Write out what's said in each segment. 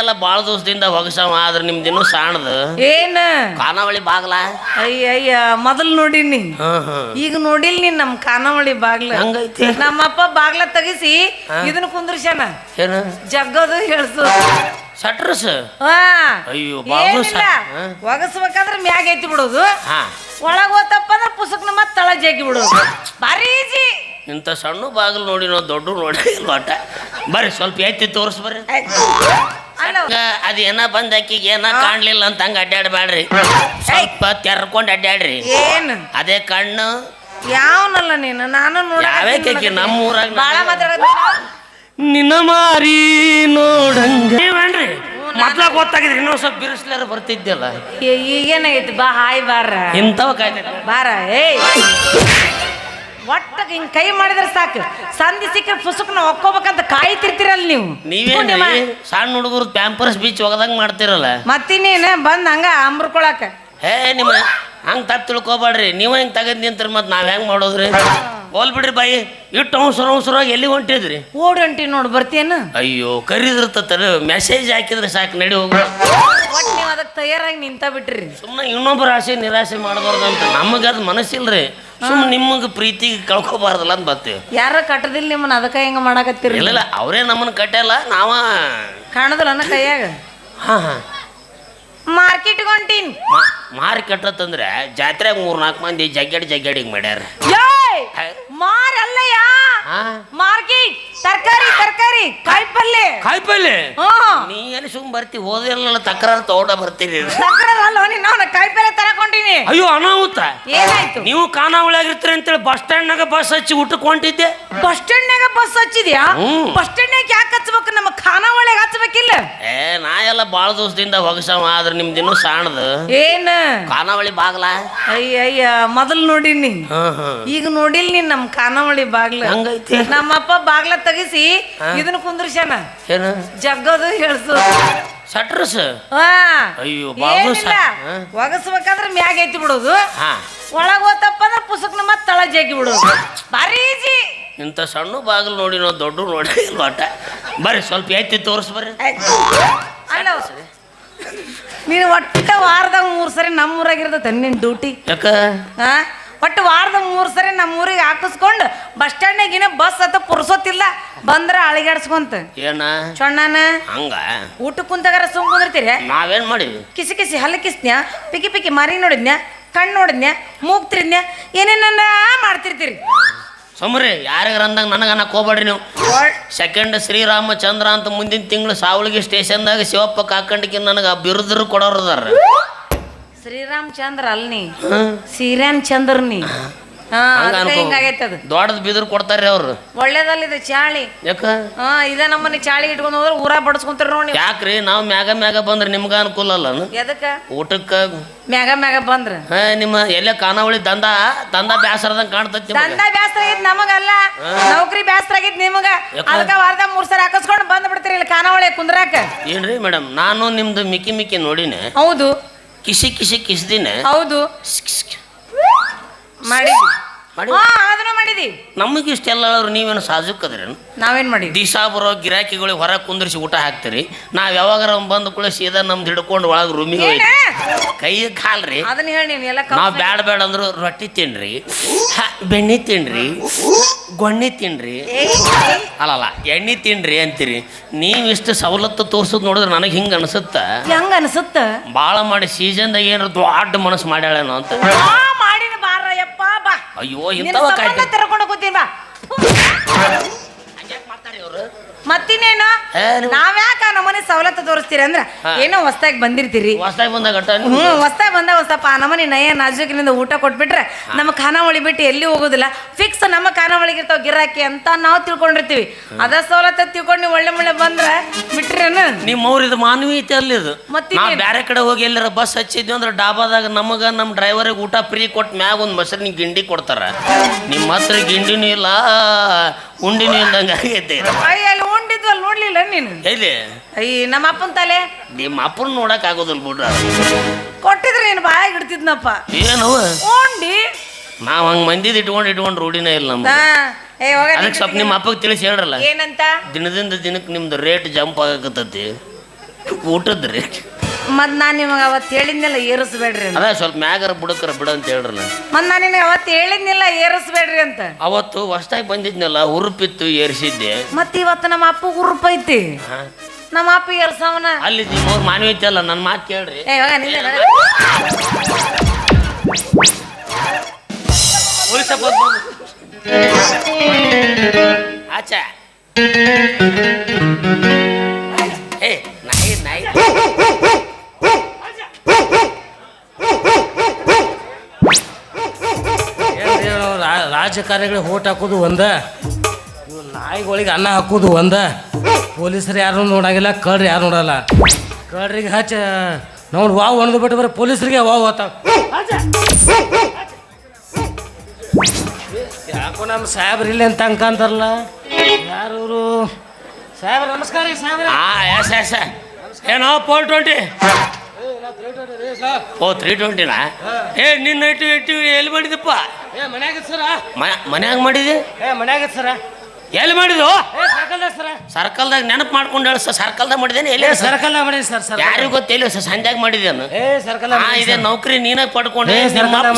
ಎಲ್ಲ ಬಾಳ ದಿವಸದಿಂದ ಹೊಗಸವ ಆದ್ರೆ ನಿಮ್ದು ಇನ್ನೂ ಸಾಣದು. ಏನ? ಖಾನಾವಳಿ ಬಾಗ್ಲ? ಅಯ್ಯ ಅಯ್ಯ ಮೊದಲ್ ನೋಡಿನಿ ಈಗ ನೋಡಿಲ್ ನೀನ್ ನಮ್ ಖಾನಾವಳಿ ಬಾಗ್ಲ. ಹಂಗೈತಿ? ನಮ್ಮಪ್ಪ ಬಾಗ್ಲ ತೆಗಿಸಿ ಇದನ್ನ ಕುಂದ್ರಶನ ಏನು? ಜಗ್ಗದು ಹೇಳ್ಸು ಸಟ್ರಸ್ ಹಾ. ಅಯ್ಯೋ, ಬಾಗ್ಲು ಒಗಸ್ಬೇಕಾದ್ರೆ ಮ್ಯಾಗ ಐತಿ ಬಿಡೋದು. ಒಳಗ್ ಹೋತಪ್ಪ ಅಂದ್ರೆ ಪುಸ್ತಕನ ಮತ್ತೆ ತಳ ಜಗ್ಗಿ ಬಿಡೋದು. ಭಾರಿ ಈಜಿ. ಇಂಥ ಸಣ್ಣ ಬಾಗಿಲು ನೋಡಿ ನಾವು ದೊಡ್ಡ ನೋಡಿ ಒಟ್ಟ. ಬರ್ರಿ ಸ್ವಲ್ಪ ಎತ್ತಿ ತೋರಿಸ್ ಬರ್ರಿ. ಅದ್ ಏನ ಬಂದ ಆಕಿಗೆ ಏನ ಕಾಣ್ಲಿಲ್ಲ ಅಂತ ಹಂಗ ಅಡ್ಡಾಡ್ಬೇಡ್ರಿ ಸ್ವಲ್ಪ ತೆರ್ಕೊಂಡ್ ಅಡ್ಡಾಡ್ರಿ ಏನು? ಅದೇ ಕಣ್ಣು. ಯಾವನಲ್ಲ ನೀನು? ನಾನು ನೋಡಿ ಯಾವೇ ಕೇಕಿ ನಮ್ಮ ಊರಾಗ ಬಾಳ ಮಾತಾಡೋದು ನಿನ್ನ ಮಾರಿ ನೋಡಂಗ. ನೀವೇನ್ರಿ? ಮೊದ್ಲ ಗೊತ್ತಾಗಿದ್ರಿ ಇನ್ನೊಂದ್ ಸ್ವಲ್ಪ ಬಿರುಸ್ಲಾರ ಬರ್ತಿದ್ದಲ್ಲ ಈಗೇನಾಗೈತಿ? ಬಾ ಹಾಯ್ ಬಾರ. ಇಂಥವ್ ಕಾಯ್ತೈತಿ ಬಾರ ಏಯ್. ಒಟ್ಟ ಹಿಂಗ್ ಕೈ ಮಾಡಿದ್ರೆ ಸಾಕು. ಸಂಧಿ ಸಿಕ್ಕ ಪುಸ್ತಕನ ಒಕ್ಕೋಬೇಕಂತ ಕಾಯ್ತಿರ್ತೀರಲ್ಲ ನೀವು. ನೀವೇನು ಸಣ್ಣ ಹುಡುಗರು ಪ್ಯಾಂಪರ್ಸ್ ಬೀಚ್ ಹೋಗದಂಗ್ ಮಾಡ್ತಿರಲ್ಲ? ಮತ್ತಿನ್ನೇನ ಬಂದ್ ಹಂಗ ಅಂಬ್ರಕೊಳಕ ಹೇ ನಿಮ್ಮ ಹಂಗ್ ತಪ್ಪು ತಿಳ್ಕೊಬೇಡ್ರಿ. ನೀವು ಹೆಂಗೆ ತಗದ್ ನಿಂತ್ರಿ ಮತ್ ನಾವ್ ಹೆಂಗ್ ಮಾಡೋದ್ರಿ? ಹೋಲ್ ಬಿಡ್ರಿ ಬಾಯಿ. ಇಟ್ಟು ಅವಸರ ಅವಸರವಾಗಿ ಎಲ್ಲಿ ಹೊಂಟಿದ್ರಿ? ಓಡ್ ಹೊಂಟಿ ನೋಡಿ ಬರ್ತೀಯೇನು? ಅಯ್ಯೋ ಕರೀದಿರ್ತತ್ತ ಮೆಸೇಜ್ ಹಾಕಿದ್ರೆ ಸಾಕು ನಡಿ ಹೋಗ್ರಿ ಒಟ್ಟು ನೀವು ಅದಕ್ಕೆ ತಯಾರಾಗಿ ನಿಂತ ಬಿಟ್ರಿ. ಸುಮ್ಮನೆ ಇನ್ನೊಬ್ಬರ ಆಸೆ ನಿರಾಸೆ ಮಾಡಬಾರ್ದು ಅಂತ. ನಮಗೆ ಅದು ಮನಸ್ಸಿಲ್ರಿ. ಸುಮ್ಮನೆ ನಿಮಗೆ ಪ್ರೀತಿ ಕಳ್ಕೊಬಾರ್ದಲ್ಲ ಅಂತ ಬರ್ತೀವಿ ಯಾರ ಕಟ್ಟದಿಲ್ಲ ನಿಮ್ಮನ್ನ ಅದಕ್ಕೆ ಹೆಂಗ ಮಾಡಾಕತ್ತೀರಿ ಇಲ್ಲ ಇಲ್ಲ ಅವರೇ ನಮ್ಮನ್ನ ಕಟ್ಟಲ್ಲ ನಾವ ಕಾಣದಲ್ಲ ನನ್ನ ಕೈಯಾಗ? ಹಾ ಹಾ. ಮಾರ್ಕೆಟ್ ಹೊಂಟೀನಿ. ಮಾರ್ಕೆಟ್ ಅಂತಂದ್ರೆ ಜಾತ್ರೆಗೆ ಮೂರ್ ನಾಲ್ಕು ಮಂದಿ ಜಗ್ಗಡಿ ಜಗ್ಗಡಿಗೆ ಮಾಡ್ಯಾರ. ಏಯ್ ಅಲ್ಲಯ್ಯ ಮಾರ್ಕೆಟ್ ತರಕಾರಿ ತರಕಾರಿ ಕಾಯಿಪಲ್ಲೆ. ಕಾಯಿಪಲ್ಲೆ? ನೀ ಎಲ್ಲಿ ಸುಮ್ ಬರ್ತಿ? ಓದಿರಲ್ಲ ತಕರಾರು ತಗೊಂಡ ಬರ್ತೀರಿ. ತಕರಾರು ಅಲ್ಲ ನೀನು ನಾನು ಕಾಯಿಪಲ್ಲೆ ತರಕೊಂಡಿನಿ. ಅಯ್ಯೋ ಅನಾಹುತ. ಏನಾಯ್ತು? ನೀವು ಖಾನಾವಳಿಯಾಗಿರ್ತೀರಿ ಅಂತೇಳಿ ಬಸ್ ಸ್ಟ್ಯಾಂಡ್ನಾಗ ಬಸ್ ಹಚ್ಚಿ ಊಟಕ್ಕೆ ಹೊಂಟಿದ್ದೆ. ಬಸ್ ಸ್ಟ್ಯಾಂಡ್ನಾಗ ಬಸ್ ಹಚ್ಚಿದ್ಯಾ? ಬಸ್ ಬಸ್ ಸ್ಟ್ಯಾಂಡ್ನಾಗ ಯಾಕೆ ಹಚ್ಬೇಕು? ನಮ್ಮ ಖಾನಾವಳಿಗೆ ಹಚ್ಬೇಕಿಲ್ಲ. ಏ ನಾ ಎಲ್ಲ ಬಾಳ ದಿವಸದಿಂದ ಹೊಗಸವ ಆದ್ರೆ ನಿಮ್ದು ದಿನ ಸಾಣದು. ಏನ? ಖಾನಾವಳಿ ಬಾಗ್ಲಾ? ಅಯ್ಯ ಅಯ್ಯ ಮೊದಲ್ ನೋಡಿನಿ. ಈಗ ನೋಡಿಲ್ ನೀನ್ ನಮ್ ಖಾನಾವಳಿ ಬಾಗ್ಲ. ಹಂಗೈತಿ. ನಮ್ಮಪ್ಪ ಬಾಗ್ಲ ತೆಗಿಸಿ ಇದನ್ನ ಕುಂದ್ರಶನ ಏನು? ಜಗ್ಗದು ಹೇಳ್ಸು. ಸಟ್ರಸ್? ಹಾ. ಅಯ್ಯೋ, ಬಾಗ್ಲು ಏನಿಲ್ಲ. ಒಗಸ್ಬೇಕಾದ್ರೆ ಮ್ಯಾಗ ಐತಿ ಬಿಡೋದು. ಹಾ. ಒಳಗ್ ಹೋತಪ್ಪ ಅಂದ್ರೆ ಪುಸ್ತಕನ ಮತ್ ತಳ ಜಗ್ಗಿ ಬಿಡೋದು. ಬಾರಿ ಈಜಿ. ಇಂಥ ಸಣ್ಣ ಬಾಗಿಲು ನೋಡಿ ನಾವು ದೊಡ್ಡ ನೋಡಿ ಬಾಟ ಒಟ್ಟ ಬರ್ರಿ ಸ್ವಲ್ಪ ಎತ್ತಿ ತೋರಿಸ್ ಬರ್ರಿ. ಅಲ್ಲ. ನೀನು ಒಟ್ಟ ವಾರದಾಗ ಮೂರು ಸರಿ ನಮ್ಮೂರಾಗಿರ್ತೈತೆ ನಿನ್ನ ಡ್ಯೂಟಿ ಯಾಕ? ಹಾ? ಒಟ್ಟು ವಾರದ ಮೂರು ಸರಿ ನಮ್ಮ ಊರಿಗೆ ಹಾಕಿಸ್ಕೊಂಡು ಬಸ್ ಸ್ಟ್ಯಾಂಡ್ನಾಗಿನ ಬಸ್ ಅಂತ ಪುರ್ಸೋತಿಲ್ಲ ಬಂದ್ರ ಅಳಿಗಾಡ್ಸ್ಕೊಂತ. ಏನ? ಚೊಣ್ಣನ? ಹಂಗ? ಊಟ ಕುಂತಾಗಾರ ಸುಮ್ ಕುಂದಿರ್ತೀರಿ? ನಾವೇನ್ ಮಾಡಿದ್ವಿ? ಕಿಸಿ ಕಿಸಿ ಹಲ್ಲು ಕಿಸ್ನ್ಯಾ ಪಿಕಿ ಪಿಕಿ ಮರಿ ನೋಡಿದ್ನ್ಯ? ಕಣ್ಣು ನೋಡಿದ್ನ್ಯಾ? ಮೂಗ್ ತಿರಿದ್ನ್ಯಾ ಏನೇನ ಮಾಡ್ತಿರ್ತೀರಿ? ಸುಮ್ರಿ ಯಾರಿಗಾರ ಅಂದಾಗ ನನಗೆ ಅನ್ನಕ್ ಹೋಗ್ಬೇಡ್ರಿ ನೀವು. ಸೆಕೆಂಡ್ ಶ್ರೀರಾಮಚಂದ್ರ ಅಂತ ಮುಂದಿನ ತಿಂಗಳು ಸಾವಳಿಗೆ ಸ್ಟೇಷನ್ದಾಗ ಶಿವಪ್ಪ ಕಾಕಂಡಿಗೆ ನನಗೆ ಬಿರುದರು ಕೊಡೋರು ಅದಾರ ಶ್ರೀರಾಮ್ ಚಂದ್ರ ಅಲ್ನಿ ಶ್ರೀರಾಮ್ ಚಂದ್ರ ನೀ ಹಾ ಹಂಗ ಅನ್ಕೋ. ಹಿಂಗಾಗೈತೆ ಅದು ದೊಡ್ಡದು ಬಿದ್ರು ಕೊಡ್ತಾರ್ರಿ ಅವ್ರು. ಒಳ್ಳೇದಲ್ಲಿದೆ ಚಾಳಿ. ಯಾಕ? ಹಾ ಇದೇ ನಮ್ಮನೆ ಚಾಳಿ ಇಟ್ಕೊಂಡು ಹೋದ್ರೆ ಊರ ಬಡಸ್ಕೊಂತಾರ ನೋಡಿ ಯಾಕ್ರಿ? ನಾವು ಮ್ಯಾಗ ಮ್ಯಾಗ ಬಂದ್ರೆ ನಿಮ್ಗ ಅನುಕೂಲ ಅಲ್ಲ ಎದಕ್ಕ? ಊಟಕ್ಕ? ಮ್ಯಾಗ ಮ್ಯಾಗ ಬಂದ್ರ. ಹಾ ನಿಮ್ಮ ಎಲ್ಲ ಕಾನಾವಳಿ ದಂದ ದಂದ ಬ್ಯಾಸರದಂಗ ಕಾಣ್ತೈತಿ ದಂದ ಬ್ಯಾಸರ ಆಗಿದ್ ನಮಗಲ್ಲ. ನೌಕರಿ ಬ್ಯಾಸರ ಆಗಿದ್ ನಿಮಗ? ಅದಕ್ಕ ವಾರದ ಮೂರ್ ಸರಿ ಹಾಕಿಸ್ಕೊಂಡು ಬಂದ್ ಬಿಡ್ತೀರಿ ಇಲ್ಲಿ ಕಾನಾವಳಿ ಕುಂದ್ರಾಕ. ಏನ್ರಿ ಮೇಡಮ್ ನಾನು ನಿಮ್ದು ಮಿಕ್ಕಿ ಮಿಕ್ಕಿ ನೋಡಿನಿ. ಹೌದು. ಕಿಸಿ ಕಿಸಿ ಕಿಸ್ದಿನ ಹೌದು. ಮಾಡಿ ಹಾ ಅದನ್ನು ಮಾಡಿದಿ. ನಮಗೆ ಇಷ್ಟೆಲ್ಲ ನೀವೇನು ಸಾಜುಕದ್ರೇನು? ನಾವೇನ್ ಮಾಡಿದ್ವಿ ದಿಶಾ ಬರೋ ಗಿರಾಕಿಗಳಿಗೆ ಹೊರಗೆ ಕುಂದ್ರಿಸಿ ಊಟ ಹಾಕ್ತೀರಿ. ನಾವು ಯಾವಾಗಾರ ಬಂದ ಕೂಡ ಸೀದಾ ನಮ್ದು ಹಿಡ್ಕೊಂಡು ಒಳಗೆ ರೂಮಿಗೆ ಕೈ ಕಾಲ್ರಿ. ಅದನ್ನ ಹೇಳಿ ಎಲ್ಲ ನಾವು ಬ್ಯಾಡ ಬ್ಯಾಡ ಅಂದ್ರು ರೊಟ್ಟಿ ತಿನ್ರಿ ಹ, ಬೆಣ್ಣೆ ತಿನ್ರಿ ಗೊಣ್ಣೆ ತಿನ್ರಿ. ಅಲ್ಲಲ್ಲ ಎಣ್ಣೆ ತಿನ್ರಿ ಅಂತೀರಿ. ನೀವು ಇಷ್ಟು ಸವಲತ್ತು ತೋರ್ಸೋದು ನೋಡಿದ್ರೆ ನನಗೆ ಹಿಂಗೆ ಅನ್ಸುತ್ತ? ಹೆಂಗ ಅನ್ಸುತ್ತ? ಭಾಳ ಮಾಡಿ ಸೀಸನ್ದಾಗ ಏನಾರ ದೊಡ್ಡ ಮನಸ್ಸು ಮಾಡ್ಯಾಳೇನೋ ಅಂತ. ಆ ಮಾಡಿನ ಬಾರ ಯಪ್ಪ ಬಾ ಅಯ್ಯೋ ಇಂತವ ಇಂಥವ ತರಕೊಂಡು ಕೂತೀನಿ ಬಾ. ಮಾಡ್ತಾರೆ ಏ, ನೀವು- ನಾವ್ಯಾಕ ನಮ್ಮನೆ ಸವಲತ್ತು ತೋರಿಸ್ತೀರಿ ಅಂದ್ರ. ಏನೋ ಹೊಸ್ದಾಗಿ ಬಂದಿರ್ತೀರಿ. ಹೊಸ್ದಾಗಿ ಬಂದಾಗ ಹ್ಞೂ ಹೊಸ್ದಾಗಿ ಬಂದ ಹೊಸಪ್ಪ ನಮ್ಮನೆ ನಯ ನಾಜುಕಿನಿಂದ ಊಟ ಕೊಟ್ಬಿಟ್ರೆ ನಮ್ಮ ಖಾನಾವಳಿ ಬಿಟ್ಟು ಎಲ್ಲಿ ಹೋಗೋದಿಲ್ಲ. ಫಿಕ್ಸ್ ನಮ್ಮ ಖಾನಾವಳಿಗೆ ಇರ್ತಾವ ಗಿರಾಕಿ ಅಂತ ನಾವು ತಿಳ್ಕೊಂಡಿರ್ತೀವಿ. ಅದ ಸವಲತ್ತು ತಿಳ್ಕೊಂಡು ನೀವು ಒಳ್ಳೆ ಮುಳ್ಳೆ ಬಂದ್ರೆ ಬಿಟ್ರೇನು ನಿಮ್ಮ ಅವ್ರಿದು ಮಾನವೀಯತೆ ಅಲ್ಲಿದು ಇದು. ನಾವು ಬೇರೆ ಕಡೆ ಹೋಗಿ ಎಲ್ಲರ ಬಸ್ ಹಚ್ಚಿದ್ವಿ ಅಂದ್ರೆ ಡಾಬಾದಾಗ ನಮಗ ನಮ್ಮ ಡ್ರೈವರಿಗೆ ಊಟ ಫ್ರೀ ಕೊಟ್ಟು ಮ್ಯಾಗ ಒಂದು ಮೊಸರಿನ ಗಿಂಡಿ ಕೊಡ್ತಾರ. ನಿಮ್ಮ ಹತ್ರ ಗಿಂಡಿನೂ ಇಲ್ಲ ಉಂಡಿನೂ ಇಲ್ಲದಂಗೆ ಆಗೈತೆ. ಅಲ್ಲಿ ನೋಡ್ಲಿಲ್ಲ ನೀನು? ಎಲ್ಲಿ? ಅಯ್ಯ ನಮ್ಮ ಅಪ್ಪನ ತಲೆ? ನಿಮ್ಮ ಅಪ್ಪನ ನೋಡಕ್ ಆಗೋದಿಲ್ಲ ಬಿಡ್ರ. ಕೊಟ್ಟಿದ್ರೆ ನೀನು ಬಾಯಾಗ ಇಡ್ತಿದ್ನಪ್ಪ. ಏನು? ಉಂಡಿ ನಾವು ಹಂಗೆ ಮಂದಿದ್ ಇಟ್ಕೊಂಡು ಇಟ್ಕೊಂಡು ರೂಢಿನೇ ಇಲ್ಲ ನಮ್ಮ ಹಾ. ಏ ಹೋಗ ಅದಕ್ಕೆ ಸ್ವಲ್ಪ ನಿಮ್ಮ ಅಪ್ಪಗೆ ತಿಳಿಸಿ ಹೇಳ್ರಲ್ಲ. ಏನಂತ? ದಿನದಿಂದ ದಿನಕ್ಕೆ ನಿಮ್ದು ರೇಟ್ ಜಂಪ್ ಆಗಕತ್ತತಿ. ಊಟದ್ರಿ ಮತ್ ನಾನು ನಿಮಗೆ ಅವತ್ತು ಹೇಳಿದ್ನಿಲ್ಲ ಏರಿಸ್ಬೇಡ್ರಿ ಅಂತ. ಅದ ಸ್ವಲ್ಪ ಮ್ಯಾಗರ ಬುಡಕರ ಬಿಡ ಅಂತ ಹೇಳ್ರಲ್ಲ. ಮತ್ ನಾನು ನಿನಗೆ ಅವತ್ತು ಹೇಳಿದ್ನಿಲ್ಲ ಏರಿಸ್ಬೇಡ್ರಿ ಅಂತ. ಅವತ್ತು ಹೊಸ್ದಾಗಿ ಬಂದಿದ್ನಲ್ಲ ಹುರುಪಿತ್ತು ಏರಿಸಿದ್ದೆ. ಮತ್ ಇವತ್ತು ನಮ್ಮ ಅಪ್ಪ ಉರುಪ್ ಐತಿ ಹಾ. ನಮ್ಮ ಅಪ್ಪ ಏರ್ಸವನ. ಅಲ್ಲಿ ನಿಮ್ಮವ್ರ ಮಾನವಿ ಅಲ್ಲ ನನ್ನ ಮಾತು ಕೇಳ್ರಿ. ಏ ನಿಲ್ಲ ಆಚ. ರಾಜಕಾರಣಿಗಳಿಗೆ ಓಟ್ ಹಾಕೋದು ಒಂದ ಇವು ನಾಯಿಗಳಿಗೆ ಅನ್ನ ಹಾಕೋದು ಒಂದ. ಪೊಲೀಸರು ಯಾರು ನೋಡಂಗಿಲ್ಲ ಕಳ್ರಿ ಯಾರು ನೋಡಲ್ಲ. ಕಳ್ರಿಗೆ ಹಚ್ಚ, ನೋಡಿ ವಾವ್ ಒಣದು ಬಿಟ್ಟು ಬರೀ ಪೊಲೀಸರಿಗೆ ವಾವ್ ಹೋತಾವ ಯಾಕೋ ನಮ್ಮ ಸಾಹೇಬ್ರು ಇಲ್ಲಿ ಅಂತ ಅಂಕಂತಾರಲ್ಲ ಯಾರು ಇವರು ಸಾಹೇಬ್ರ. ನಮಸ್ಕಾರ ಏನೋ ಫೋರ್ ಟ್ವೆಂಟಿ. ಓ ತ್ರೀ ಟ್ವೆಂಟಿನಾ ಏ ನಿನ್ನ ಐಟು ಇಟ್ಟು ಎಲ್ಲಿ ಮಾಡಿದಪ್ಪ? ಏ ಮನ್ಯಾಗ ಸರ. ಮನ್ಯಾಗ ಮಾಡಿದಿ? ಏ ಮನ್ಯಾಗ ಸರ. ಎಲ್ಲಿ ಮಾಡಿದೋ ಏ ಸರ್ಕಲ್ದಾಗ ಸರ. ಸರ್ಕಲ್ದಾಗ ನೆನಪು ಮಾಡ್ಕೊಂಡು ಹೇಳ ಸರ್ಕಲ್ದಾಗ ಮಾಡಿದ್ದೇನೆ ಎಲ್ಲಿ ಸರ್ಕಲ್ ಸರ್ಕಲ್ದಾಗ ಮಾಡಿ ಸರ್ ಸರ್ ಯಾರಿಗೂ ಗೊತ್ತಿಲ್ಲ ಸರ್ ಸಂಧ್ಯಾಗ ಮಾಡಿದ್ದೇನು. ಏ ಸರ್ಕಲ್ ಇದೇ ಇದೆ ನೌಕರಿ ನೀನ ಪಡ್ಕೊಂಡು.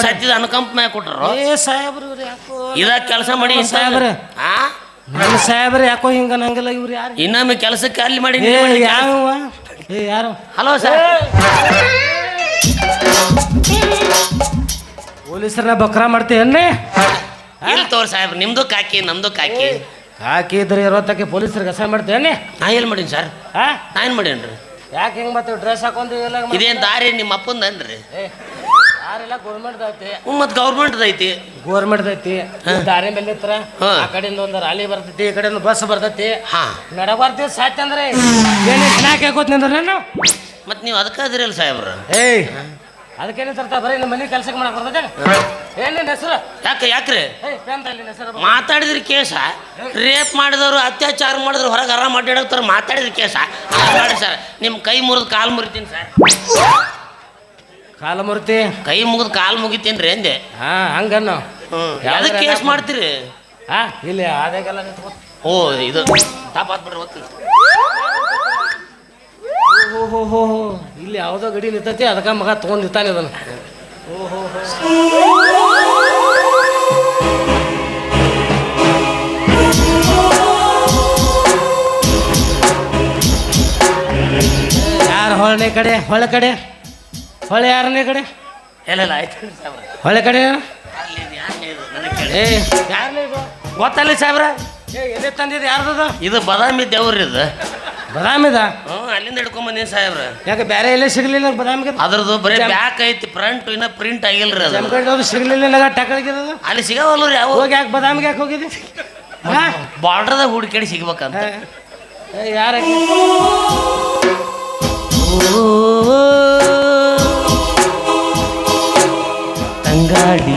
ಸತ್ತಿದ ಅನುಕಂಪ ಮ್ಯಾಗ ಕೊಟ್ರು. ಏ ಸಾಹೇಬ್ರು ಇವ್ರು ಯಾಕೋ ಇದ ಕೆಲಸ ಮಾಡಿ ಸಾಹೇಬ್ರೆ. ಹಾ ನಮ್ಮ ಸಾಹೇಬ್ರು ಯಾಕೋ ಹಿಂಗ ನಂಗಿಲ್ಲ ಇವ್ರು ಯಾರು? ಇನ್ನೊಮ್ಮೆ ಕೆಲಸಕ್ಕೆ ಅಲ್ಲಿ ಮಾಡಿ ಯಾವ ಏ ಯಾರು? Hello sir. ಪೊಲೀಸರನ್ನ ಬಕ್ರ ಮಾಡ್ತೀಯನ್ನೇ ಇಲ್ಲಿ ತೋರ್ ಸಾಹೇಬ್ರ ನಿಮ್ದು ಕಾಕಿ ನಮ್ದು ಕಾಕಿ. ಕಾಕಿ ಇದ್ರೆ ಇರೋತಕ್ಕೆ ಪೊಲೀಸರಿಗೆ ಕಸ ಮಾಡ್ತೀಯನ್ನೇ ನಾ ಏನು ಮಾಡೀನಿ ಸರ್? ಹಾ ನಾ ಏನು ಮಾಡೀನ್ರಿ? ಯಾಕೆ ಹಿಂಗೆ ಮತ್ತೆ ಡ್ರೆಸ್ ಹಾಕೊಂಡು ಎಲ್ಲ ಇದೇನ್ ದಾರಿ ನಿಮ್ಮ ಅಪ್ಪಂದನ್ರಿ ಏ ಯಾರೆಲ್ಲ ಗೌರ್ಮೆಂಟ್ ಐತಿ ಮತ್ತು ಗೌರ್ಮೆಂಟ್ ಐತಿ ಗೋರ್ಮೆಂಟ್ ಐತಿ ದಾರಿ ಮೇಲೆ ಇತ್ರ ಹಾ. ಆ ಕಡೆಯಿಂದ ಒಂದು ರಾಲಿ ಬರ್ತೈತಿ ಈ ಕಡೆಯಿಂದ ಬಸ್ ಬರ್ತೈತಿ. ಹಾ. ನಡಬಾರ್ದು ಸಾಧ್ಯ ಅಂದ್ರೆ ಏನು? ಯಾಕೆ ಹಾಕೋತ್ ನಿಂದ್ರ ನಾನು? ಮತ್ತೆ ನೀವು ಅದಕ್ಕೆ ಅದಿರಲ್ಲ ಸಾಹೇಬ್ರ. ಏಯ್ ಅದಕ್ಕೇನು ತರ್ತಾ ಬರೀ ನಿಮ್ಮ ಮನೆ ಕೆಲ್ಸಕ್ಕೆ ಮಾಡಕ್ ಬರ್ತೈತೆ ಏನ್ ನಿನ್ನ ಹೆಸರು? ಯಾಕೆ ಯಾಕ್ರಿ? ಏಯ್ ಪೆನ್ ತಲ್ಲಿ ನಿನ್ನ ಹೆಸರು ಮಾತಾಡಿದ್ರಿ ಕೇಸ ರೇಪ್ ಮಾಡಿದವರು ಅತ್ಯಾಚಾರ ಮಾಡಿದ್ರು ಹೊರಗೆ ಆರಾಮ ಅಡ್ಡಾಡಕ್ತಾರ ಮಾತಾಡಿದ್ರಿ ಕೇಸ ಮಾಡಿ ಸರ್ ನಿಮ್ಮ ಕೈ ಮುರಿದು ಕಾಲು ಮುರಿತೀನಿ ಸರ್. ಕಾಲ ಮೂರ್ತಿ ಕೈ ಮುಗಿದು ಕಾಲು ಮುಗಿತೀನಿ ರೀ ಅಂದೆ. ಹಾ ಹಂಗನ್ನು. ಅದಕ್ಕೆ ಕೇಸ್? ಮಾಡ್ತೀರಿ? ಹಾ ಇಲ್ಲಿ ಆದಾಗೆಲ್ಲ ನಿಂತ್ಕೊ. ಓ ಇದು ತಾಪಾತ್ ಬಿಡ್ರಿ ಹೋಗ್ತೀನಿ ಹೋ ಹೋ ಹೋ ಹೋ ಇಲ್ಲಿ ಯಾವುದೋ ಗಡಿ ನಿಂತೈತಿ ಅದಕ್ಕೆ ಮಗ ತೊಗೊಂಡು ನಿಂತಾನೆ ಹೋ ಯಾರು ಹೊಳನೆ ಕಡೆ? ಹೊಳೆ ಕಡೆ? ಹೊಳೆ ಯಾರನೇ ಕಡೆ? ಎಲ್ಲ ಇಲ್ಲ ಆಯ್ತು ಹೊಳೆ ಕಡೆ? ಏ ಯಾರನೇ ಇದು? ಗೊತ್ತಲ್ಲ ಸಾಹೇಬ್ರ? ಏ ಎಲ್ಲಿ ತಂದಿದ್ದು ಯಾರ್ದದು? ಇದು ಬದಾಮಿ ದೇವ್ರಿ ಇದು. ಬದಾಮಿದ? ಹ್ಞೂ ಅಲ್ಲಿಂದ ಹಿಡ್ಕೊಂಬಂದೀನಿ ಸಾಹೇಬ್ರ. ಯಾಕೆ ಬೇರೆ ಎಲ್ಲೇ ಸಿಗ್ಲಿಲ್ಲ ಬದಾಮಿಗೆ? ಅದ್ರದ್ದು ಬರೀ ಬ್ಯಾಕ್ ಐತಿ ಫ್ರಂಟ್ ಇನ್ನ ಪ್ರಿಂಟ್ ಆಗಿಲ್ರಿ ಅದು. ಜಮಖಂಡವ್ರು ಸಿಗ್ಲಿಲ್ಲ ಸಿಗಲಿಲ್ಲ ಟಕಳಗಿರೋದು ಅಲ್ಲಿ ಸಿಗವಲ್ರಿ ಯಾವ. ಹೋಗಿ ಯಾಕೆ ಬದಾಮಿಗೆ ಯಾಕೆ ಹೋಗಿದ್ದಿ? ಬಾರ್ಡ್ರದಾಗ ಹುಡುಕಾಡಿ ಸಿಗ್ಬೇಕಂತ. ಯಾರ ತಂಗಾಡಿ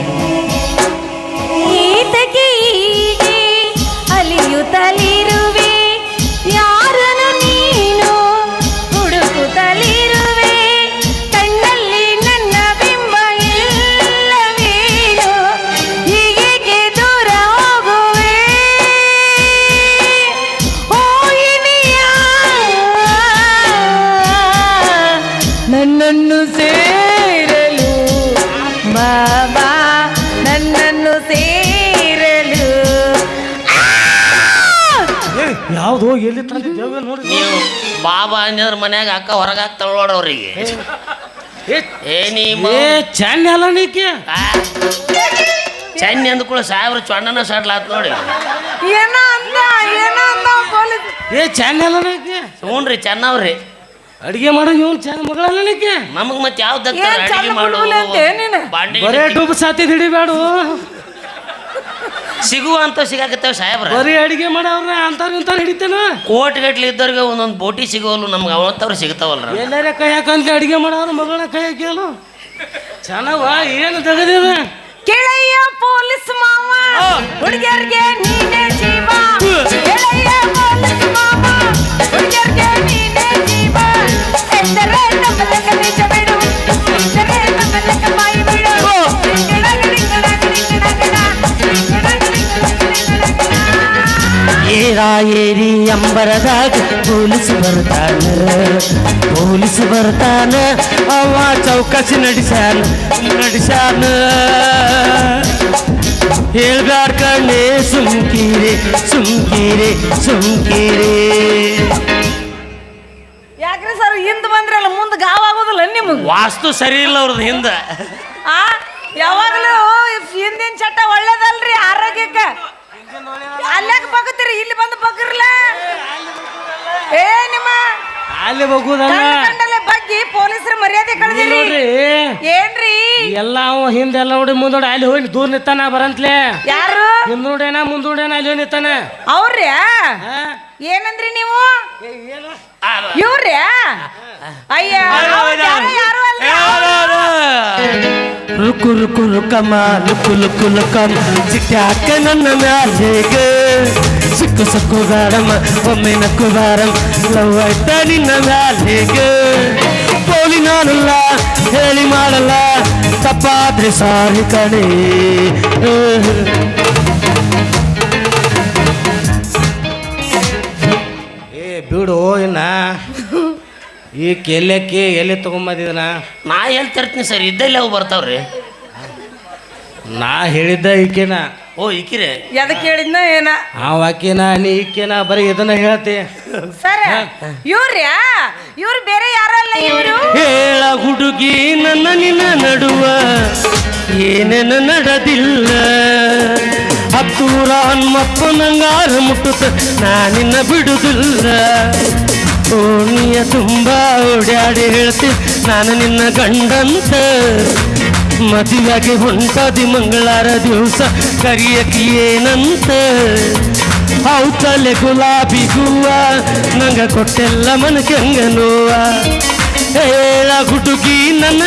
ತಂದಿದ್ದೇವೆ ನೋಡಿ ನೀವು ಬಾಬಾ ಅಂದ್ರ ಮನ್ಯಾಗ ಅಕ್ಕ ಹೊರಗೆ ಹಾಕ್ತಾಳ ಅವ್ರಿಗೆ. ಏ, ಚೆನ್ನ ಅಲ್ಲ ನೀಕೆ? ಚೆನ್ನಿ ಅಂದ್ಕೂಡ ಸಾವಿರ ಚೊಣ್ಣನ ಸಡ್ಲಾತ್ ನೋಡಿ. ಏನೋ ಅಂದ ಏನೋ ಅಂದ ಪೊಲೀಸ್? ಏ ಚೆನ್ನ ಅಲ್ಲ ನೀಕೆ? ಹ್ಞೂ ರೀ ಚೆನ್ನವ್ರಿ ಅಡಿಗೆ ಮಾಡೋ ಇವನು ಚೆನ್ನ ಮಗಳಲ್ಲ ನೀಕೆ? ನಮಗ್ ಮತ್ತೆ ಯಾವ್ದು ಏನ್ ಅಡಿಗೆ ಮಾಡು ಬಾಂಡಿ ಬರೇ ಡೂಬ್ ಸಾತಿ ಹಿಡಿಬೇಡು. ಸಿಗುವಂತ ಸಿಗಾಕತ್ತೇವೆ ಸಾಹೇಬ್ರ. ಬರೀ ಅಡಿಗೆ ಮಾಡವ್ರ ಅಂತಾರ ಇಂತಾರ ಹಿಡಿತೇನ? ಕೋಟ್ ಗಟ್ಲಿ ಇದ್ದವ್ರಿಗೆ ಒಂದೊಂದು ಬೋಟಿ ಸಿಗೋಲ್ಲ ನಮ್ಗೆ ಅವತ್ತವ್ರು ಸಿಗ್ತಾವಲ್ರ ಎಲ್ಲಾರ ಕೈ ಹಾಕಂತ ಅಡಿಗೆ ಮಾಡವ್ರ ಮಗಳ ಕೈ ಹಾಕಿಯಲ್ಲ ಚೆನ್ನಾಗ ಏನು ತೆಗದಿದ? ಕೆಳೆಯ ಪೊಲೀಸ್ ಮಾವ ಹುಡುಗಿಯರಿಗೆ ನೀನೇ ಜೀವ. ಕೆಳೆಯ ಪೊಲೀಸ್ ಮಾವ ಹುಡುಗಿಯರಿಗೆ ನೀನೇ ಜೀವ. ಎಂದರೆ ನಮ್ಮ ನಿಜ ಗಡ ಗಡಿ ಗಡ ಗಡಿ ಗಡ ಗಡ. ಏರ ಏರಿ ಅಂಬರದಾಗ ಪೊಲೀಸ್ ಬರ್ತಾನ ಪೊಲೀಸ್ ಬರ್ತಾನ. ಅವ ಚೌಕಸಿ ನಡೆಸ್ಯಾನ ನಡೆಸ್ಯಾನ. ಹೇಳ್ಬ್ಯಾಡ ಕಣ್ಣೆ ಸುಮ್ಕೀರಿ ಸುಮ್ಕೀರಿ ಸುಮ್ಕೀರಿ. ಯಾಕ್ರಿ ಸರ್ ಹಿಂದ್ ಬಂದ್ರಲ್ಲ ಮುಂದೆ ಗಾವ್ ಆಗೋದಿಲ್ಲ ನಿಮಗೆ ವಾಸ್ತು ಸರಿ ಇಲ್ಲ ಅವ್ರದ್ದು ಹಿಂದೆ. ಆ ಯಾವಾಗಲೂ ಹಿಂದಿನ ಚಟ್ಟ ಒಳ್ಳೇದಲ್ರಿ ಆರೋಗ್ಯಕ್ಕೆ. ಅಲ್ಯಾಕ ಬಗ್ತೀರಿ ಇಲ್ಲಿ ಬಂದು ಬಗ್ರಲ್ಲ ಏ ನಿಮ್ಮ ಅಲ್ಲಿ ಬಗ್ಗುದಲ್ಲ. ಕಣ್ಣ್ ಬಗ್ಗಿ ಪೊಲೀಸರ ಮರ್ಯಾದೆ ಕಳೆದಿರಿ. ನೋಡ್ರಿ. ಏನ್ರಿ? ಎಲ್ಲ ಅವ ಹಿಂದೆಲ್ಲ ನೋಡಿ ಮುಂದೋಡಿ ಅಲ್ಲಿ ಹೋಗಿ ದೂರ ನಿತ್ತಾನ ಬರಂತ್ಲೆ. ಯಾರು? ಹಿಂದೋಡೇನ ಮುಂದೋಡೇನ ಅಲ್ಲಿ ಹೋಗಿ ನಿತ್ತಾನ ಅವ್ರ್ಯಾ? ಏನಂದ್ರಿ ನೀವು? ಇವ್ರ್ಯಾ ಅಯ್ಯ ಅವ್ರ್ ಯಾರೋ ಯಾರು ಅಲ್ರಿ ರುಕು ರುಕು ರುಕಮ್ಮ ಲುಕು ಲುಕು ಲುಕಮ್ಮ ಸಿಟ್ಟಾಕ ನನ್ನ ಮ್ಯಾಲೇಗ ಸಿಕ್ಕು ಸಕ್ಕು ಬಾರಮ್ಮ ಒಮ್ಮೆ ನಕ್ಕು ಬಾರಮ್ಮ ಲವ್ ಆಯ್ತ ನಿನ್ನ ಮ್ಯಾಲೇಗ ಪೋಲಿ ನಾನಲ್ಲ ಹೇಳಿ ಮಾಡಲ್ಲ ತಪ್ಪಾದ್ರೆ ಸಾರಿ ಕಣೆ ಬಿಡು ಇನ್ನ. ಈ ಕೆಲ್ಲಕ್ಕೆ ಎಲ್ಲಿ ತಗೊಂಬಂದಿದನ? ನಾ ಎಲ್ಲಿ ತರ್ತೀನಿ ಸರ್ ಇದ್ದಲ್ಲಿ ಅವು ಬರ್ತಾವ್ರಿ. ನಾ ಹೇಳಿದ್ದ ಈಕೆನ. ಓ ಈಕಿರಿ? ಎದಕ್ಕೆ ಹೇಳಿದ್ನ ಏನ? ಅವ ಆಕಿನ ನೀ ಈಕೆನ ಬರೀ ಇದನ್ನ ಹೇಳ್ತಿ. ಸರ್ ಇವ್ರ್ಯಾ? ಇವ್ರು ಬೇರೆ ಯಾರಲ್ಲ ಇವರು ಇವ್ರು? ಹೇಳ ಹುಡುಗಿ ನನ್ನ ನಿನ್ನ ನಡುವ. ಏನೇನು ನಡೆದಿಲ್ಲ. ಹತ್ತೂರ ಹನ್ಮಪ್ಪ ನಂಗಾರ ಮುಟ್ಟುತ್ತ ನಾನಿನ್ನ ಬಿಡುದಿಲ್ಲ ಓಣಿಯ ತುಂಬ ಓಡ್ಯಾಡಿ ಹೇಳ್ತಿ ನಾನು ನಿನ್ನ ಗಂಡಂತ ಮದುವೆಗೆ ಹೊಂಟದಿ ಮಂಗಳಾರ ದಿವಸ ಕರಿಯಕ್ಕೆ ಏನಂತ ಹೌತಲೆ ಗುಲಾಬಿ ಹೂವ ನಂಗ ಕೊಟ್ಟೆಲ್ಲ ಮನಕಂಗ ನೋವ ಹೇಳ ಹುಡುಗಿ ನನ್ನ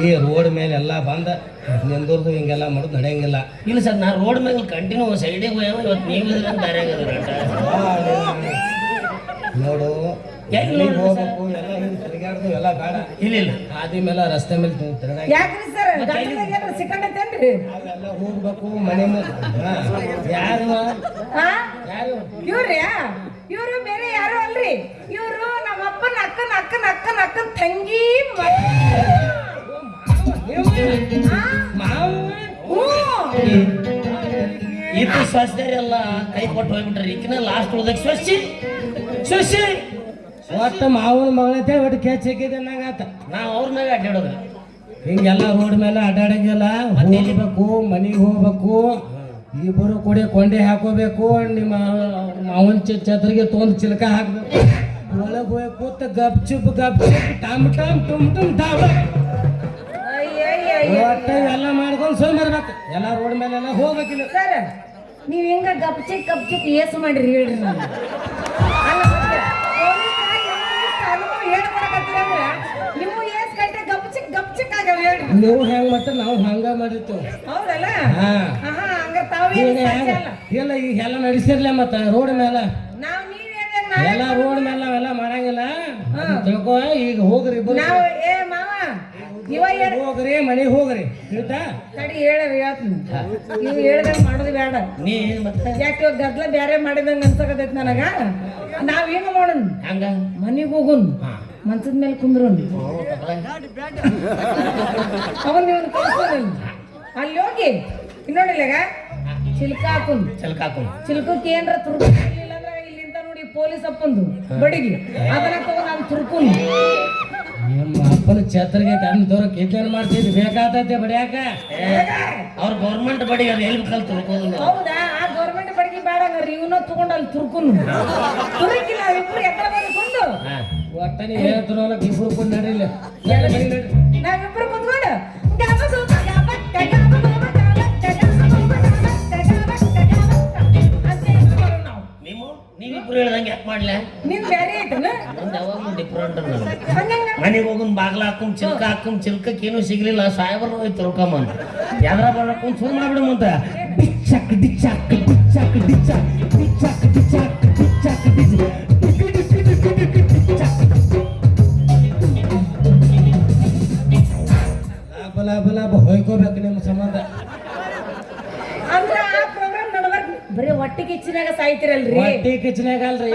ಈ ರೋಡ್ ಮೇಲೆ ಎಲ್ಲ ಬಂದ ನಿಂದೂರ್ದು ಹಿಂಗೆಲ್ಲ ಮಾಡೋದು ನಡೆಯಂಗಿಲ್ಲ. ಇಲ್ಲ ಸರ್ ನಾ ರೋಡ್ ಮೇಲೆ ಕಂಟಿನ್ಯೂ ಸೈಡಿಗೆ ಹೋಗ್ಯಾವ ಇವತ್ತು ನೀವು ದಾರಿ ನೋಡು ಎಲ್ಲಿ ಹೋಗ್ಬೇಕು ಎಲ್ಲ ಹಿಂಗೆ ತಿರುಗಾಡ್ದು ಎಲ್ಲ ಬೇಡ. ಇಲ್ಲ ಇಲ್ಲ. ಆದಿ ಮೇಲೆ ರಸ್ತೆ ಮೇಲೆ ತಿರುಗಾಡಿ ಯಾಕ್ರಿ ಸರ್? ಗಂಟಲಿಗೆ ಸಿಕ್ಕಂಡೈತೇನ್ರಿ? ಅವೆಲ್ಲ ಹೋಗ್ಬೇಕು ಮನೆ ಮುಂದೆ ಯಾರು? ಹಾ? ಯಾರು? ಇವ್ರ್ಯಾ? ಇವ್ರು ಬೇರೆ ಯಾರು ಅಲ್ರಿ? ಇವ್ರು ನಮ್ಮ ಅಪ್ಪನ ಅಕ್ಕನ ಅಕ್ಕನ ಅಕ್ಕನ ಅಕ್ಕನ ತಂಗಿ. ಇದು ಸ್ವಸ್ಥರೆಲ್ಲ ಕೈ ಕೊಟ್ಟು ಹೋಗ್ಬಿಟ್ರಿ. ಈಕಿನ ಲಾಸ್ಟ್ ಉಳ್ದಕ್ಕೆ ಸ್ವಚ್ಛಿ ಸ್ವಚ್ಛಿ ಒಟ್ಟ ಮಾವನ ಮಗಳೈತೆ ಒಟ್ಟು ಕೆಚ್ ಹಾಕಿದೆ ನಂಗಾತ ನಾವು ಅವ್ರ ಮ್ಯಾಗ ಅಡ್ಡಾಡೋದ್ರಿ ಹಿಂಗೆಲ್ಲ ರೋಡ್ ಮೇಲೆ ಅಡ್ಡಾಡಂಗಿಲ್ಲ ಹೋಗ್ಬೇಕು ಮನೆಗೆ ಹೋಗ್ಬೇಕು. ಇಬ್ಬರು ಕೂಡಿ ಕೊಂಡೆ ಹಾಕೋಬೇಕು. ನಿಮ್ಮ ಮಾವನ ಛತ್ರಿಗೆ ತೊಂದು ಚಿಲ್ಕ ಹಾಕ್ಬೇಕು. ಒಳಗೆ ಹೋಗಿ ಕೂತ ಗಪ್ ಚುಪ್ ಗಪ್ ಚುಪ್ ಟಮ್ ಟಮ್ ಟುಮ್ ಟುಮ್ ಅಯ್ಯಯ್ಯಯ್ಯ. ಒಟ್ಟು ಎಲ್ಲ ಮಾಡ್ಕೊಂಡು ಸುಮ್ ಬರ್ಬೇಕು ಎಲ್ಲ ರೋಡ್ ಮೇಲೆಲ್ಲ ಹೋಗ್ಬೇಕಿಲ್ಲ. ಸರ್ ನೀವ್ ಹೆಂಗ ಗಪ್ಚಿಕ್ ಗಪ್ಚಿಕ್ ಏಸ್ ಮಾಡಿರಿ ಹೇಳ್ರಿ ನಾನು ನಿಮ್ಗೂ ಏಸ್ ಗಂಟೆ ಗಪ್ಚಿಕ್ ಗಪ್ಚಿಕ್ ಆಗ್ಯಾವ ಹೇಳ್ರಿ. ನೀವು ಹೆಂಗ್ ಮತ್ತೆ ನಾವು ಹಂಗ ಮಾಡಿರ್ತೇವೆ. ಹೌದಲ್ಲ? ಹಾ. ಆಹಾ ಹಂಗ ತಾವೇನು ಈಗ ಸಾಧ್ಯ ಅಲ್ಲ. ಇಲ್ಲ ಈಗ ಎಲ್ಲ ನಡೆಸಿರ್ಲ ಮತ್ತೆ ರೋಡ್ ಮೇಲೆ. ನಾವ್ ನೀವ್ ಹೇಳ್ದಂಗ್ ನಾಳೆ ಎಲ್ಲ ರೋಡ್ ಮೇಲೆ ನಾವೆಲ್ಲ ಮಾಡಂಗಿಲ್ಲ. ಅದ್ನ ತಿಳ್ಕೊ ಈಗ ಹೋಗ್ರಿ ಇಬ್ಬರು ನಾವು ಹೋಗ್ರಿ ಮನೆ ಹೋಗ್ರಿ. ಹೇಳ್ತಾ? ತಡಿ ಹೇಳ ಹೇಳ್ತೀನಿ. ನೀವು ಹೇಳ್ದಂಗ್ ಮಾಡೋದು ಬೇಡ. ನೀ ಮತ್ತೆ? ಯಾಕೆ ಗದ್ಲ ಬ್ಯಾರೆ ಮಾಡಿದಂಗ ಅನ್ಸಕತೈತಿ ನನಗ? ನಾವೇನು ಮಾಡೋಣ ಹಂಗ? ಮನೆಗೆ ಹೋಗುನ್. ಮಂಚದ ಮೇಲೆ ಕುಂದ್ರು ಅವನ್ ನೀವು ಕಳ್ಸೋನ್ ಅಲ್ಲಿ ಹೋಗಿ ಇನ್ನೋಡಿಲ್ಲಗ ಚಿಲ್ಕ ಹಾಕುನ್. ಚಲ್ಕ ಹಾಕೊಂಡು ಚಿಲ್ಕಕ್ಕೆ ಏನ್ರ ತುರ್ಕು ಅಂದ್ರೆ ಇಲ್ಲಿಂದ ನೋಡಿ ಪೊಲೀಸ್ ಅಪ್ಪಂದು ಬಡಿಗೆ. ಅದನ್ನ ತಗೊಂಡ್ ನಾನು ತುರ್ಕುನ್. ನಿಮ್ಮ ಅಪ್ಪನ ಛತ್ರಗೆ ಕಣ್ಣು ದೂರ ಇದ್ದೇನ್ ಮಾಡ್ತಿದ್ ಬೇಕಾತೈತೆ ಬಡಿಯಾಕ? ಅವ್ರ ಗೌರ್ಮೆಂಟ್ ಬಡಿ ಅದು ಎಲ್ಲಿ ಕಲ್ ತುರ್ಕೋದಿಲ್ಲ ಹೌದಾ? ಆ ಗೌರ್ಮೆಂಟ್ ಬಡಿಗೆ ಬೇಡ ಅಂದ್ರೆ ಇವನ್ನ ತಗೊಂಡು ಅಲ್ಲಿ ತುರ್ಕೊಂಡು ತುರುಕಿಲ್ಲ ಇಬ್ರು ಎತ್ತರ ಬಂದು ಕೊಂಡು ಒಟ್ಟನೆ ಹೇಳ್ತಿರೋ ಇಬ್ರು ಕೊಂಡು ನಡೀಲಿ ನೀವಿಬ್ರು ಹೇಳ್ದಂಗೆ ಯಾಕೆ ಮಾಡ್ಲ? ನಿನ್ ಬ್ಯಾರೆ ಐತನ ನಂದು ಯಾವಾಗಲೂ ಡಿಫ್ರೆಂಟ್ ಮನೆಗೆ ಹೋಗುನ್ ಬಾಗ್ಲ ಹಾಕೊಂಡ್ ಚಿಲ್ಕ ಹಾಕೊಂಡ್ ಚಿಲ್ಕಕ್ಕೆ ಏನೂ ಸಿಗ್ಲಿಲ್ಲ ಸಾಯಬರ್ ಹೋಯ್ತು ತಿಳ್ಕೊಂಬಂದ ಯಾವ್ದ್ರ ಬರ್ಕೊಂಡು ಸುಳ್ಳು ಮಾಡ್ಬಿಡಮಂತ ಡಿಚ್ಚಾಕ್ ಡಿಚ್ಚಾಕ್ ಡಿಚ್ಚಾಕ್ ಡಿಚ್ಚಾಕ್ ಡಿಚ್ಚಾಕ್ ಕಿಚನಾಗ ಅಲ್ರಿ.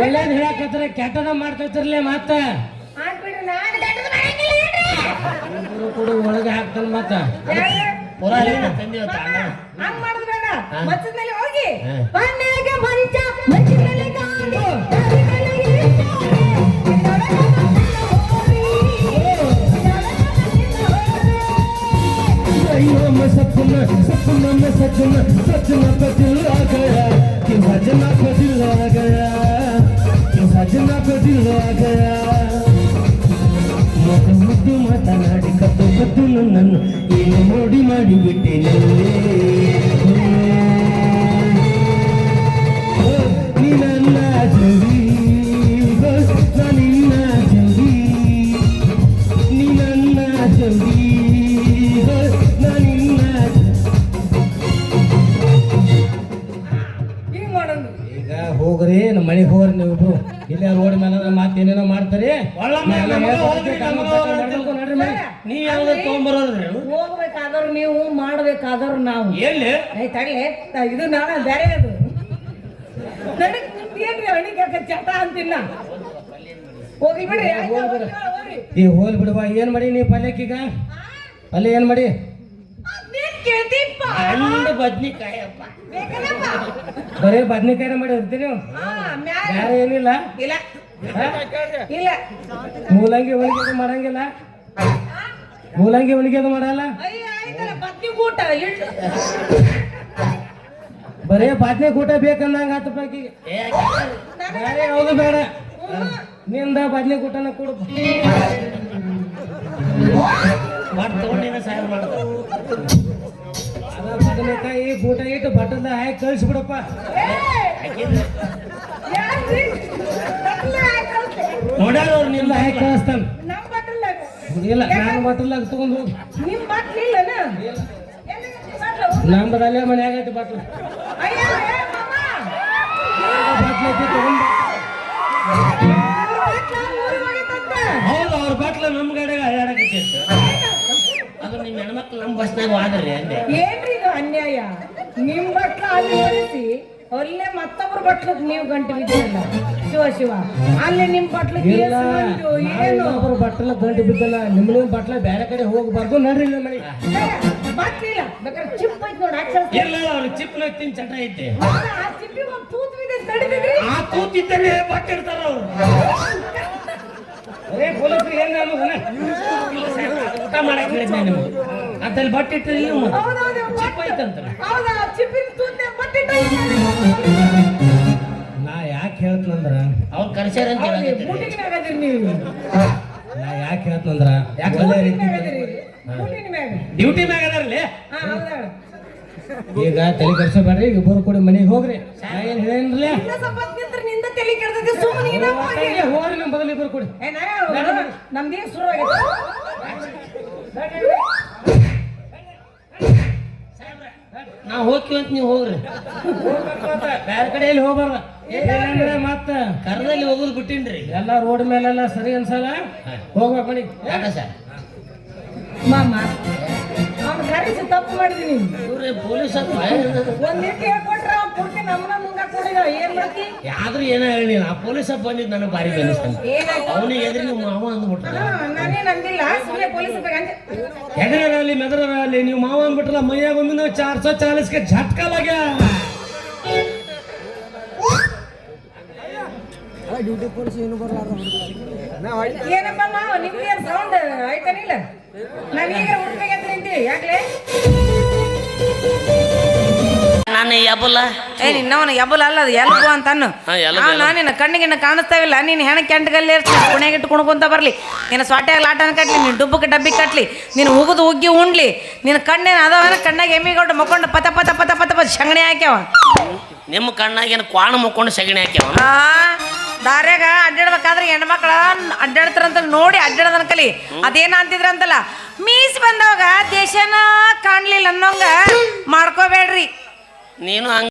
ಒಳ್ಳೇದ್ ಹೇಳಕತ್ರ ಕೆಟ್ಟದ ಮಾಡ್ತಿರ್ತಿರ್ಲಿ ಮತ್ತ? ಇಬ್ರು ಕೂಡ ಒಳಗೆ ಹಾಕ್ತಾನ ಮತ್ತ? ಪುರಾ ಹಂಗ್ ಮಾಡುದು ಬೇಡ. ಮಚ್ಚದ ಹೋಗಿ ಮನೆಗ ಮಂಚ मैं सपना सपना में सजना सजना पे दिल आ गया कि सजना पे दिल आ गया कि सजना पे दिल आ गया ಮುದ್ದು ಮುದ್ದು ಮಾತನಾಡಿ ಕತ್ತು ಕತ್ತು ನನ್ನನ್ನು ಏನು ನೋಡಿ ಮಾಡಿ ಬಿಟ್ಟೆನಲ್ಲೇ ಈಗ ಹೋಗ್ರಿ ನಮ್ಮ ಮನೆಗೆ ಹೋಗ್ರಿ ನೀವು ಇಲ್ಲಿ ರೋಡ್ ಮೇಲೆ ಮಾತು ಏನೇನೋ ಮಾಡ್ತಾರೆ. ನೀ ಯಾವ್ದು ತೊಗೊಂಬರೋದ್ರಿ ಹೋಗ್ಬೇಕಾದವ್ರು ನೀವು ಮಾಡ್ಬೇಕಾದವ್ರು ನಾವು. ಎಲ್ಲಿ? ಇದು ನಾನು ಬೇರೆ ಅದು. ನನಗ್ ಏನ್ರಿ ಅಣಿಕೆ ಚಟ ಅಂತಿಲ್ಲ ಹೋಗಿ ಬಿಡ್ರಿ. ಆಯ್ತಾ, ಹೋಗಿ, ಹೋಗಿ. ಈ ಹೋಲ್ ಬಿಡುವ ಏನ್ ಮಾಡಿ ನೀವು ಪಲ್ಯಕ್ಕೀಗ ಪಲ್ಯ ಏನ್ ಮಾಡಿ? ಕೇಳ್ತೀಪ್ಪ. ಅಂಡ ಬದ್ನಿಕಾಯಪ್ಪ ಬೇಕಲ್ಲಪ್ಪ. ಬರೀ ಬದ್ನಿಕಾಯಿನ ಮಾಡಿ ಇರ್ತೀನಿ ಹಾ, ಮ್ಯಾಲ. ಬೇರೆ ಏನಿಲ್ಲ? ಇಲ್ಲ. ಹಾ? ಇಲ್ಲ. ಮೂಲಂಗಿ ಹೋಳಿಗೆ ಮಾಡಂಗಿಲ್ಲ? ಮೂಲಂಗಿ ಹೋಳಿಗೆ ಅದು ಮಾಡಲ್ಲ? ಅಯ್ಯ ಆಯ್ತಲ್ಲ ಬದ್ನಿ ಊಟ ಇಳ್ಳು ಬರೀ ಬಾದ್ನೆ ಕೂಟ ಬೇಕಂದಂಗ ಹತ್ತು ರೂಪಾಯಿಗೆ ಬೇರೆ ಯಾವುದು ಬೇಡ. ನಿಂದ ಬಾತ್ನೆ ಕೂಟನ ಕೊಡು. ಮಾಡಿ ತಗೊಂಡೇನ ಸಹಾಯ ಮಾಡ್ದ ಬದನೆಕಾಯಿ ಕೂಟ ಇಟ್ಟು ಬಟ್ಟದ ಹಾಕಿ ಕಳಿಸ್ಬಿಡಪ್ಪ. ನೋಡ್ಯಾರ ನಿಂದ ಹಾಕಿ ಕಳಿಸ್ತಾನ. ಇಲ್ಲ ನಾನು ಬಟ್ಟಲಾಗ ತಗೊಂಡು ಹೋಗು ನಿಮ್ ಬಟ್ಲ್ ಇಲ್ಲನ? ಎಲ್ಲಿಗೆ ನಿಮ್ ಬಟ್ಲು? ನಮ್ದು ಅಲ್ಲೇ ಮನ್ಯಾಗ ಐತಿ ಬಟ್ಲ. ಬಟ್ಲು ತಗೊಂಡು. ಹೌದು, ಅವ್ರ ಬಟ್ಲ ನಮ್ಮ ಗಾಡಿಗೆ ಅಡ್ಯಾಡಕತ್ತಿತ್ತು ಅದು ನಿಮ್ಮ ಹೆಣ್ಮಕ್ಳು ನಮ್ಮ ಬಸ್ನಾಗ ಹೋದ್ರಿ ಅಂದೆ ಅನ್ಯಾಯ. ನಿಮ್ ಬಟ್ಲ ಅಲ್ಲಿ ಹೊರಿಸಿ ಅಲ್ಲೇ ಮತ್ತೊಬ್ರ ಬಟ್ಲಕ್ ನೀವು ಗಂಟು ಬಿದ್ದಿಲ್ಲ ಶಿವ ಶಿವ. ಅಲ್ಲಿ ನಿಮ್ ಬಟ್ಲಕ್ ಇಲ್ಲ. ಏನು ಏನು? ಬಟ್ಟಲ ಗಂಟು ಬಿದ್ದಲ್ಲ. ನಿಮ್ಮ ನಿಮ್ಮ ಬಟ್ಲ ಬೇರೆ ಕಡೆ ಹೋಗ್ಬಾರ್ದು ನಡ್ರಿ ಇಲ್ಲ ಮನೆ. ಬಟ್ಲಿಲ್ಲ ಬೇಕಾದ್ರೆ ಚಿಪ್ ಐತಿ ನೋಡಿ ಹಾಕಿ ಇಲ್ಲ ಅವ್ರ ಚಿಪ್ನ ತಿನ್ ಚಟ ಐತೆ. ಆ ಚಿಪ್ಪಿ ಒಂದು ತೂತು ಇದೆ ತಡಿದಿದ್ರಿ ಆ ಕೂತಿದ್ದಲ್ಲೇ ಬಟ್ ಇಡ್ತಾರ ಅವ್ರು. ಏ ಪೊಲೀಸ್ರಿಗೆ ಏನು? ಊಟ ಮಾಡಕ್ ಹೇಳಿದ್ನೆ ನಿಮ್ಗೆ. ಅಂತಲ್ಲಿ ಬಟ್ ಹೌದಾ? ಚಿಪ್ಪಿನ ತೂತ್ನೆ ಬಟ್ಟಿಟ್ಟು ನಾ ಯಾಕೆ ಹೇಳ್ತಂದ್ರ ಅವ್ರು ಕರ್ಸ್ಯಾರ ಅಂತ ಹೇಳಕತ್ತೀರಿ ನೀವು. ನಾ ಯಾಕೆ ಹೇಳ್ತಂದ್ರ ಯಾಕೆ ಒಳ್ಳೆ ರೀತಿ ಆಗದಿರಿ ಬೂಟಿನ ಮ್ಯಾಗ ಡ್ಯೂಟಿ ಮ್ಯಾಗ ಅದಾರಲ್ಲೇ ಹಾ ಹೌದಾ ಈಗ ತಲೆ ಕರ್ಸಬೇಡ್ರಿ ಇಬ್ಬರು ಕೂಡಿ ಮನೆಗೆ ಹೋಗ್ರಿ. ನಾ ಏನ್ ಹೇಳೇನ್ರಲ್ಲ ಸ್ವಲ್ಪ ನಿಂದ ತಲೆ ಕೆಡ್ತೈತಿ ಸುಮ್ಮನೆ ನೀನ ಹೋಗಿ. ಹೋಗ್ರಿ ನಮ್ಮ ಬದಲು ಇಬ್ಬರು ಕೂಡಿ. ಏ ನಾ ನಮ್ದೇನ್ ಶುರು ಆಗೈತೆ ನಾವು ಹೋಗ್ತೀವಿ ಅಂತ ನೀವು ಹೋಗ್ರಿ. ಬೇರೆ ಕಡೆ ಎಲ್ಲಿ ಏನಂದ್ರೆ ಮತ್ತ. ಕರದಲ್ಲಿ ಹೋಗೋದು ಬಿಟ್ಟಿನ್ರಿ. ಎಲ್ಲ ರೋಡ್ ಮೇಲೆಲ್ಲ ಸರಿ ಅನ್ಸಲ್ಲ? ಹೋಗ್ಬೇಕು ಬನ್ನಿ ಯಾಕ ಸರ್? ಮಾಮ ಅವ್ನು ಕರೆಸಿ ತಪ್ಪು ಮಾಡಿದೀನಿ. ಇವ್ರೆ ಪೊಲೀಸ್ ಒಂದ್ ನಿಟ್ಟು ಹೇಳ್ಕೊಟ್ರೆ ಪೂರ್ತಿ ನಮ್ಮನ್ನ ಆದ್ರೂ ಏನ ಹೇಳಿಲ್ಲ ಆ ಪೊಲೀಸ್ ಬಂದಿದ್ ನನಗೆ ಬಾರಿ ಬೆನಿಸ್ತಾನೆ ಅವನಿಗೆ ಎದ್ರಿ ನಿಮ್ಮ ಮಾವ ಅಂದ್ಬಿಟ್ರಲ್ಲ? ಎಗರಲ್ಲಿ ಮೆದರಲ್ಲಿ ನೀವು ಮಾವ ಅಂದ್ಬಿಟ್ರಲ್ಲ ಮೈಯಾಗ ಬಂದು ನಾವು ಚಾರ್ ಸೌ ಚಾಲಿಸ್ಗೆ ಝಟ್ಕಲಾಗ ಡ್ಯೂಟಿ ಪೊಲೀಸ್ ಏನು ಬರಲಾರ ಏನಪ್ಪ ಮಾವ ನಿಮ್ಗೆ ಏನು ಸೌಂಡ್ ಆಯ್ತಾನಿಲ್ಲ? ನಾವೀಗ ಹುಡ್ಬೇಕಂತ ನಿಂತೀವಿ ಯಾಕಲೇ? ನಾನು ಯಬಲ? ಏ ನಿನ್ನವನ ಯಬಲ ಅಲ್ಲ ಅದು ಎಲ್ಬು ಅಂತಾನು ಹಾ, ಎಲಬು, ಎಲಬು. ನಾನು ನಿನ್ನ ಕಣ್ಣಿಗೆ ಕಾಣಿಸ್ತಾವಿಲ್ಲ ನೀನು ಹೆಣ ಕೆಂಟಗಲ್ಲಿ ಕುಣಿಯಾಗ ಇಟ್ಕೊಂಡ್ಕೊಂತ ಬರಲಿ. ನಿನ್ನ ಸೊಟ್ಟೆಗೆ ಲಾಟನ ಕಟ್ಲಿ ನಿನ್ನ ಡುಬ್ಬಕ್ಕೆ ಡಬ್ಬಿ ಕಟ್ಲಿ ನೀನು ಉಗಿದು ಉಗ್ಗಿ ಉಣ್ಲಿ ನಿನ್ನ ಕಣ್ಣೇನು ಅದಾವನ ಕಣ್ಣಾಗ ಎಮ್ಮಿಗೊಟ್ಟು ಮಕ್ಕೊಂಡು ಪತ ಪತ ಪತ ಪತ ಪತ ಶಂಗಣಿ ಹಾಕ್ಯಾವ. ನಿಮ್ಮ ಕಣ್ಣಾಗ ಏನು ಕ್ವಾಣ ಮುಕ್ಕೊಂಡು ಸಗಣಿ ಹಾಕ್ಯಾವ? ಆ ದಾರ್ಯಾಗ ಅಡ್ಡಾಡ್ಬೇಕಾದ್ರೆ ಹೆಣ್ಮಕ್ಳ ಅಡ್ಡಾಡ್ತಾರಂತ ನೋಡಿ ಅಡ್ಡಾಡದನ ಕಲಿ. ಅದೇನ ಅಂತಿದ್ರಂತಲ್ಲ ಮೀಸ್ ಬಂದವಾಗ ದೇಶನ ಕಾಣ್ಲಿಲ್ಲ ಅನ್ನೋಂಗ ಮಾಡ್ಕೋಬೇಡ್ರಿ. ನೀನು ಹಂಗ